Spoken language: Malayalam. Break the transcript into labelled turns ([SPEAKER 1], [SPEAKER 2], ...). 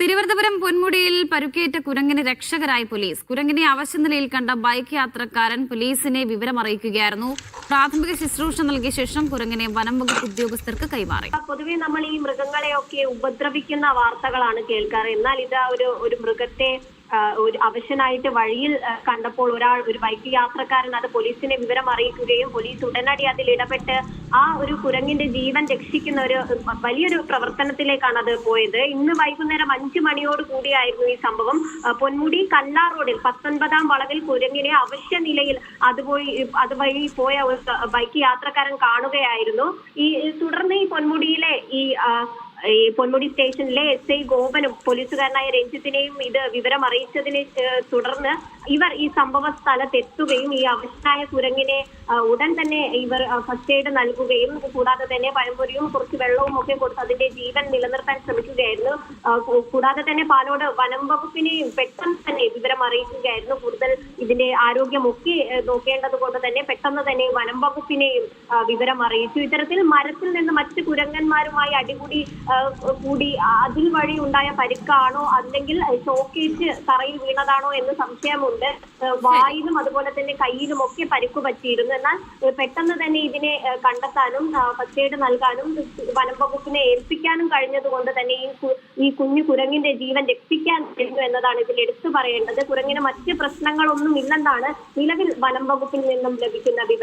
[SPEAKER 1] തിരുവനന്തപുരം പൊന്മുടിയിൽ പരുക്കേറ്റ കുരങ്ങിന് രക്ഷകരായി പോലീസ്. കുരങ്ങിനെ അവശനിലയിൽ കണ്ട ബൈക്ക് യാത്രക്കാരൻ പോലീസിനെ വിവരമറിയിക്കുകയായിരുന്നു. പ്രാഥമിക ശുശ്രൂഷ നൽകിയ ശേഷം കുരങ്ങിനെ വനം വകുപ്പ് ഉദ്യോഗസ്ഥർക്ക് കൈമാറി.
[SPEAKER 2] പൊതുവെ നമ്മൾ ഈ മൃഗങ്ങളെയൊക്കെ ഉപദ്രവിക്കുന്ന വാർത്തകളാണ് കേൾക്കാറ്. എന്നാൽ ഇത് ഒരു ഒരു മൃഗത്തെ ഒരു അവശനായിട്ട് വഴിയിൽ കണ്ടപ്പോൾ ഒരാൾ ഒരു ബൈക്ക് യാത്രക്കാരൻ അത് പോലീസിനെ വിവരം അറിയിക്കുകയും പോലീസ് ഉടനടി അതിൽ ഇടപെട്ട് ആ ഒരു കുരങ്ങിന്റെ ജീവൻ രക്ഷിക്കുന്ന ഒരു വലിയൊരു പ്രവർത്തനത്തിലേക്കാണ് അത് പോയത്. ഇന്ന് വൈകുന്നേരം അഞ്ചു മണിയോട് കൂടിയായിരുന്നു ഈ സംഭവം. പൊന്മുടി കല്ലാർ റോഡിൽ പത്തൊൻപതാം വളവിൽ കുരങ്ങിനെ അവശ്യ നിലയിൽ അതുപോയി അതുവഴി പോയ ഒരു ബൈക്ക് യാത്രക്കാരൻ കാണുകയായിരുന്നു. ഈ തുടർന്ന് ഈ പൊന്മുടിയിലെ ഈ ഈ പൊന്മുടി സ്റ്റേഷനിലെ എസ് ഐ. ഗോപനും പോലീസുകാരനായ രഞ്ജിത്തിനെയും ഇത് വിവരം അറിയിച്ചതിനെ തുടർന്ന് ഇവർ ഈ സംഭവ സ്ഥലത്തെത്തുകയും ഈ അവശനായ കുരങ്ങിനെ ഉടൻ തന്നെ ഇവർ ഫസ്റ്റ് എയ്ഡ് നൽകുകയും കൂടാതെ തന്നെ പഴംപൊരിയും കുറച്ച് വെള്ളവും ഒക്കെ കൊടുത്ത് അതിന്റെ ജീവൻ നിലനിർത്താൻ ശ്രമിക്കുകയായിരുന്നു. കൂടാതെ തന്നെ പാലോട് വനം വകുപ്പിനെയും പെട്ടെന്ന് തന്നെ വിവരം അറിയിക്കുകയായിരുന്നു. കൂടുതൽ ഇതിന്റെ ആരോഗ്യമൊക്കെ നോക്കേണ്ടത് കൊണ്ട് തന്നെ പെട്ടെന്ന് തന്നെ വനം വകുപ്പിനെയും വിവരം അറിയിച്ചു. ഇത്തരത്തിൽ മരത്തിൽ നിന്ന് മറ്റ് കുരങ്ങന്മാരുമായി അടികൂടി കൂടി അതിൽ വഴി ഉണ്ടായ പരിക്കാണോ അല്ലെങ്കിൽ ഷോക്കേറ്റ് തറയിൽ വീണതാണോ എന്ന് സംശയമുണ്ട്. വായിലും അതുപോലെ തന്നെ കയ്യിലും ഒക്കെ പരിക്ക് പറ്റിയിരുന്നു. എന്നാൽ പെട്ടെന്ന് തന്നെ ഇതിനെ കണ്ടെത്താനും പച്ചയുടെ നൽകാനും വനം വകുപ്പിനെ ഏൽപ്പിക്കാനും കഴിഞ്ഞത് കൊണ്ട് തന്നെ ഈ ഈ കുഞ്ഞു കുരങ്ങിന്റെ ജീവൻ രക്ഷിക്കാൻ കഴിഞ്ഞു എന്നതാണ് ഇതിൽ എടുത്തു പറയേണ്ടത്. കുരങ്ങിന് മറ്റ് പ്രശ്നങ്ങളൊന്നും ഇല്ലെന്നാണ് നിലവിൽ വനം വകുപ്പിൽ നിന്നും ലഭിക്കുന്ന വിവരം.